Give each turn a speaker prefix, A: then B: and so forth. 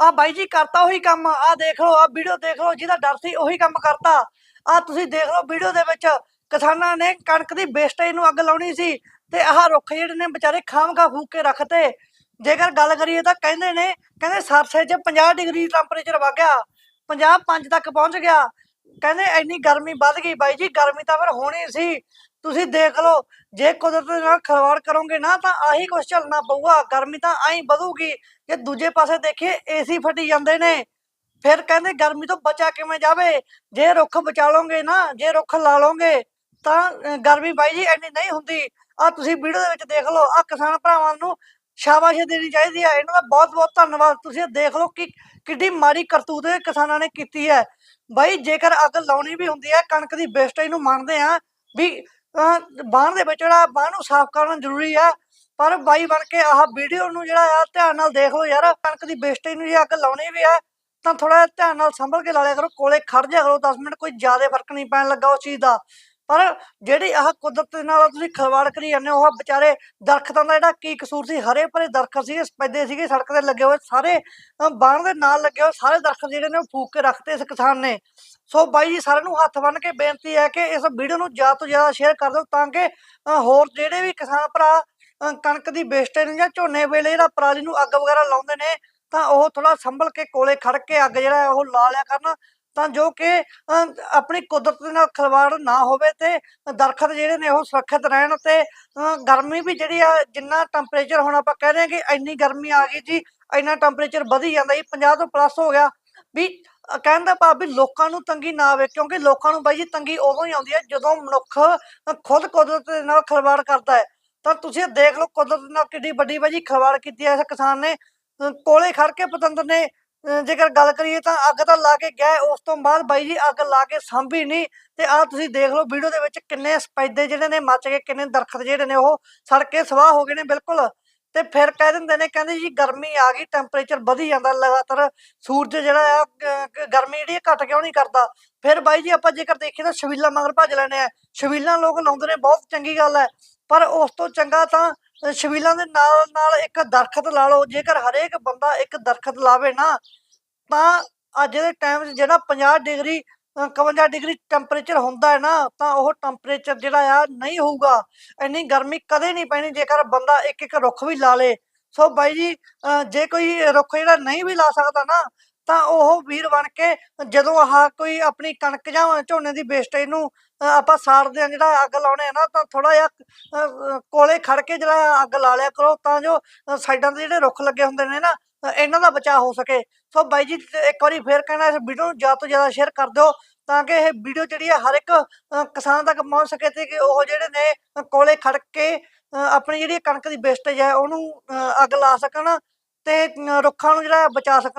A: ਆ ਬਾਈ ਜੀ ਕਰਤਾ ਉਹੀ ਕੰਮ, ਆ ਦੇਖ ਲਓ, ਆ ਵੀਡੀਓ ਦੇਖ ਲਓ, ਜਿਹਦਾ ਡਰ ਸੀ ਉਹੀ ਕੰਮ ਕਰਤਾ। ਆ ਤੁਸੀਂ ਦੇਖ ਲਓ ਵੀਡੀਓ ਦੇ ਵਿੱਚ ਕਿਸਾਨਾਂ ਨੇ ਕਣਕ ਦੀ ਵੇਸਟੇਜ ਨੂੰ ਅੱਗ ਲਾਉਣੀ ਸੀ ਤੇ ਆਹ ਰੁੱਖ ਜਿਹੜੇ ਨੇ ਵਿਚਾਰੇ ਖਾਮਗਾ ਫੂਕ ਕੇ ਰੱਖਤੇ। ਜੇਕਰ ਗੱਲ ਕਰੀਏ ਤਾਂ ਕਹਿੰਦੇ ਨੇ, ਕਹਿੰਦੇ ਸਰਸੇ 'ਚ 50 ਡਿਗਰੀ ਟੈਂਪਰੇਚਰ ਵਗ ਗਿਆ 50 5 ਤੱਕ ਪਹੁੰਚ ਗਿਆ। ਕਹਿੰਦੇ ਇੰਨੀ ਗਰਮੀ ਵੱਧ ਗਈ ਬਾਈ ਜੀ, ਗਰਮੀ ਤਾਂ ਫਿਰ ਹੋਣੀ ਸੀ। ਤੁਸੀਂ ਦੇਖ ਲਓ, ਜੇ ਕੁਦਰਤ ਦੇ ਨਾਲ ਖਿਲਵਾੜ ਕਰੋਗੇ ਨਾ, ਤਾਂ ਆਹੀ ਕੁਝ ਝੱਲਣਾ ਪਊਗਾ। ਗਰਮੀ ਤਾਂ ਆਈ ਵਧੂਗੀ ਜੇ ਦੂਜੇ ਪਾਸੇ ਦੇਖੀਏ ਏਸੀ ਫਟੀ ਜਾਂਦੇ ਨੇ। ਫਿਰ ਕਹਿੰਦੇ ਗਰਮੀ ਤੋਂ ਬਚਾ ਕਿਵੇਂ ਜਾਵੇ? ਜੇ ਰੁੱਖ ਬਚਾ ਲਓਗੇ ਨਾ, ਜੇ ਰੁੱਖ ਲਾ ਲਓਗੇ, ਤਾਂ ਗਰਮੀ ਬਾਈ ਜੀ ਇੰਨੀ ਨਹੀਂ ਹੁੰਦੀ। ਆ ਤੁਸੀਂ ਵੀਡੀਓ ਦੇ ਵਿੱਚ ਦੇਖ ਲਓ ਆ ਕਿਸਾਨ ਭਰਾਵਾਂ ਨੂੰ ਸ਼ਾਬਾਸ਼ ਦੇਣੀ ਚਾਹੀਦੀ ਹੈ। ਇਹਨਾਂ ਦਾ ਬਹੁਤ ਬਹੁਤ ਧੰਨਵਾਦ। ਤੁਸੀਂ ਦੇਖ ਲਓ ਕਿ ਕਿੱਡੀ ਮਾੜੀ ਕਰਤੂਤ ਕਿਸਾਨਾਂ ਨੇ ਕੀਤੀ ਹੈ। ਬਾਈ, ਜੇਕਰ ਅੱਗ ਲਾਉਣੀ ਵੀ ਹੁੰਦੀ ਹੈ, ਕਣਕ ਦੀ ਵੇਸਟੇਜ ਨੂੰ ਮੰਨਦੇ ਆ ਵੀ ਬਾਣ ਦੇ ਵਿੱਚ ਜਿਹੜਾ ਬਾਣ ਨੂੰ ਸਾਫ਼ ਕਰਨਾ ਜ਼ਰੂਰੀ ਹੈ ਪਰ ਬਾਈ ਬਣ ਕੇ ਆਹ ਵੀਡੀਓ ਨੂੰ ਜਿਹੜਾ ਆ ਧਿਆਨ ਨਾਲ ਦੇਖ ਲਓ ਯਾਰ, ਕਣਕ ਦੀ ਵੇਸਟੇਜ ਨੂੰ ਜੇ ਅੱਗ ਲਾਉਣੀ ਵੀ ਹੈ ਤਾਂ ਥੋੜਾ ਧਿਆਨ ਨਾਲ ਸੰਭਲ ਕੇ ਲਾ ਲਿਆ ਕਰੋ, ਕੋਲੇ ਖੜ ਜਾ ਕਰੋ 10 ਮਿੰਟ, ਕੋਈ ਜ਼ਿਆਦਾ ਫ਼ਰਕ ਨਹੀਂ ਪੈਣ ਲੱਗਾ ਉਸ ਚੀਜ਼ ਦਾ। ਪਰ ਜਿਹੜੀ ਆਹ ਕੁਦਰਤ ਦੇ ਨਾਲ ਤੁਸੀਂ ਖਲਵਾੜ ਕਰੀ ਜਾਂਦੇ ਹੋ ਉਹ ਵਿਚਾਰੇ ਦਰਖਤਾਂ ਦਾ ਜਿਹੜਾ ਕੀ ਕਸੂਰ ਸੀ ਹਰੇ ਭਰੇ ਦਰਖਤ ਸੀਗੇ ਸਪੈਦੇ ਸੀਗੇ ਸੜਕ ਤੇ ਲੱਗੇ ਹੋਏ ਸਾਰੇ ਬਾਣ ਦੇ ਨਾਲ ਲੱਗੇ ਹੋਏ ਸਾਰੇ ਦਰਖਤ ਜਿਹੜੇ ਨੇ ਉਹ ਫੂਕ ਕੇ ਰੱਖਤੇ ਇਸ ਕਿਸਾਨ ਨੇ। ਸੋ ਬਾਈ ਜੀ ਸਾਰਿਆਂ ਨੂੰ ਹੱਥ ਬੰਨ ਕੇ ਬੇਨਤੀ ਹੈ ਕਿ ਇਸ ਵੀਡੀਓ ਨੂੰ ਜ਼ਿਆਦਾ ਤੋਂ ਜ਼ਿਆਦਾ ਸ਼ੇਅਰ ਕਰ ਦਿਓ ਤਾਂ ਕਿ ਹੋਰ ਜਿਹੜੇ ਵੀ ਕਿਸਾਨ ਭਰਾ ਅ, ਕਣਕ ਦੀ ਵੇਸਟੇਜ ਨੂੰ ਜਾਂ ਝੋਨੇ ਵੇਲੇ ਜਿਹੜਾ ਪਰਾਲੀ ਨੂੰ ਅੱਗ ਵਗੈਰਾ ਲਾਉਂਦੇ ਨੇ ਤਾਂ ਉਹ ਥੋੜਾ ਸੰਭਲ ਕੇ ਕੋਲੇ ਖੜ ਕੇ ਅੱਗ ਜਿਹੜਾ ਉਹ ਲਾ ਲਿਆ ਕਰਨ। ਤਾਂ ਜੋ ਕਿ ਅ, ਆਪਣੀ ਕੁਦਰਤ ਦੇ ਨਾਲ ਖਿਲਵਾੜ ਨਾ ਹੋਵੇ ਤੇ ਦਰਖਤ ਜਿਹੜੇ ਨੇ ਉਹ ਸੁਰੱਖਿਅਤ ਰਹਿਣ ਤੇ ਅ, ਗਰਮੀ ਵੀ ਜਿਹੜੀ ਆ ਜਿੰਨਾ ਟੈਂਪਰੇਚਰ ਹੁਣ ਆਪਾਂ ਕਹਿ ਰਹੇ ਹਾਂ ਕਿ ਇੰਨੀ ਗਰਮੀ ਆ ਗਈ ਜੀ ਇੰਨਾ ਟੈਂਪਰੇਚਰ ਵਧੀ ਜਾਂਦਾ ਜੀ 50 ਤੋਂ ਪਲੱਸ ਹੋ ਗਿਆ। ਵੀ ਕਹਿਣ ਦਾ ਭਾਵ ਵੀ ਲੋਕਾਂ ਨੂੰ ਤੰਗੀ ਨਾ ਆਵੇ ਕਿਉਂਕਿ ਲੋਕਾਂ ਨੂੰ ਬਾਈ ਜੀ ਤੰਗੀ ਉਦੋਂ ਹੀ ਆਉਂਦੀ ਹੈ ਜਦੋਂ ਮਨੁੱਖ ਖੁਦ ਕੁਦਰਤ ਦੇ ਨਾਲ ਖਿਲਵਾੜ ਕਰਦਾ ਹੈ। ਤਾਂ ਤੁਸੀਂ ਦੇਖ ਲਓ ਕੁਦਰਤ ਨਾਲ ਕਿੱਡੀ ਵੱਡੀ ਬਾਈ ਜੀ ਖਿਲਵਾੜ ਕੀਤੀ ਹੈ। ਇਸ ਕਿਸਾਨ ਨੇ ਕੋਲੇ ਖੜ ਕੇ ਪਤੰਦਰ ਨੇ ਜੇਕਰ ਗੱਲ ਕਰੀਏ ਤਾਂ ਅੱਗ ਤਾਂ ਲਾ ਕੇ ਗਏ, ਉਸ ਤੋਂ ਬਾਅਦ ਬਾਈ ਜੀ ਅੱਗ ਲਾ ਕੇ ਸਾਂਭੀ ਨਹੀਂ। ਤੇ ਆਹ ਤੁਸੀਂ ਦੇਖ ਲਓ ਵੀਡੀਓ ਦੇ ਵਿੱਚ ਕਿੰਨੇ ਸਪੈਦੇ ਜਿਹੜੇ ਨੇ ਮੱਚ ਗਏ, ਕਿੰਨੇ ਦਰਖਤ ਜਿਹੜੇ ਨੇ ਉਹ ਸੜ ਕੇ ਸਵਾਹ ਹੋ ਗਏ ਨੇ ਬਿਲਕੁਲ। ਤੇ ਫਿਰ ਕਹਿ ਦਿੰਦੇ ਨੇ, ਕਹਿੰਦੇ ਜੀ ਗਰਮੀ ਆ ਗਈ ਟੈਂਪਰੇਚਰ ਵਧੀ ਜਾਂਦਾ ਲਗਾਤਾਰ। ਸੂਰਜ ਜਿਹੜਾ ਆ ਗਰਮੀ ਜਿਹੜੀ ਆ ਘਟ ਕਿਉਂ ਨਹੀਂ ਕਰਦਾ? ਫਿਰ ਬਾਈ ਜੀ ਆਪਾਂ ਜੇਕਰ ਦੇਖੀਏ ਤਾਂ ਛਬੀਲਾ ਮਗਰ ਭੱਜ ਲੈਣੇ ਆ। ਛਬੀਲਾਂ ਲੋਕ ਲਾਉਂਦੇ ਨੇ, ਬਹੁਤ ਚੰਗੀ ਗੱਲ ਹੈ। ਪਰ ਉਸ ਤੋਂ ਚੰਗਾ ਤਾਂ ਛਬੀਲਾਂ ਦੇ ਨਾਲ ਨਾਲ ਇੱਕ ਦਰਖਤ ਲਾ ਲਓ ਜੇਕਰ ਹਰੇਕ ਬੰਦਾ ਇੱਕ ਦਰਖਤ ਲਾਵੇ ਨਾ ਤਾਂ ਅੱਜ ਦੇ ਟਾਈਮ 'ਚ ਜਿਹੜਾ 50 ਡਿਗਰੀ 51 ਡਿਗਰੀ ਟੈਂਪਰੇਚਰ ਹੁੰਦਾ ਹੈ ਨਾ ਤਾਂ ਉਹ ਟੈਂਪਰੇਚਰ ਜਿਹੜਾ ਆ ਨਹੀਂ ਹੋਊਗਾ। ਇੰਨੀ ਗਰਮੀ ਕਦੇ ਨਹੀਂ ਪੈਣੀ ਜੇਕਰ ਬੰਦਾ ਇੱਕ ਇੱਕ ਰੁੱਖ ਵੀ ਲਾ ਲੇ। ਸੋ ਬਾਈ ਜੀ ਅ, ਜੇ ਕੋਈ ਰੁੱਖ ਜਿਹੜਾ ਨਹੀਂ ਵੀ ਲਾ ਸਕਦਾ ਨਾ ਤਾਂ ਉਹ ਵੀਰ ਬਣ ਕੇ ਜਦੋਂ ਆਹ ਕੋਈ ਆਪਣੀ ਕਣਕ ਜਾਂ ਝੋਨੇ ਦੀ ਵੇਸਟੇਜ ਨੂੰ ਆਪਾਂ ਸਾੜਦੇ ਆ ਜਿਹੜਾ ਅੱਗ ਲਾਉਣੇ ਆ ਨਾ, ਤਾਂ ਥੋੜਾ ਜਿਹਾ ਕੋਲੇ ਖੜ ਕੇ ਜਿਹੜਾ ਅੱਗ ਲਾ ਲਿਆ ਕਰੋ, ਤਾਂ ਜੋ ਸਾਈਡਾਂ ਤੇ ਜਿਹੜੇ ਰੁੱਖ ਲੱਗੇ ਹੁੰਦੇ ਨੇ ਨਾ ਇਹਨਾਂ ਦਾ ਬਚਾਅ ਹੋ ਸਕੇ। ਸੋ ਬਾਈ ਜੀ, ਇੱਕ ਵਾਰੀ ਫੇਰ ਕਹਿਣਾ, ਇਸ ਵੀਡੀਓ ਨੂੰ ਜ਼ਿਆਦਾ ਤੋਂ ਜ਼ਿਆਦਾ ਸ਼ੇਅਰ ਕਰ ਦਿਓ, ਤਾਂ ਕਿ ਇਹ ਵੀਡੀਓ ਜਿਹੜੀ ਹੈ ਹਰ ਇੱਕ ਕਿਸਾਨ ਤੱਕ ਪਹੁੰਚ ਸਕੇ ਤੇ ਕਿ ਉਹ ਜਿਹੜੇ ਨੇ ਕੋਲੇ ਖੜ ਕੇ ਆਪਣੀ ਜਿਹੜੀ ਕਣਕ ਦੀ ਵੇਸਟੇਜ ਹੈ, ਉਹਨੂੰ ਅੱਗ ਲਾ ਸਕਣ ਤੇ ਰੁੱਖਾਂ ਨੂੰ ਜਿਹੜਾ ਬਚਾ ਸਕਣ।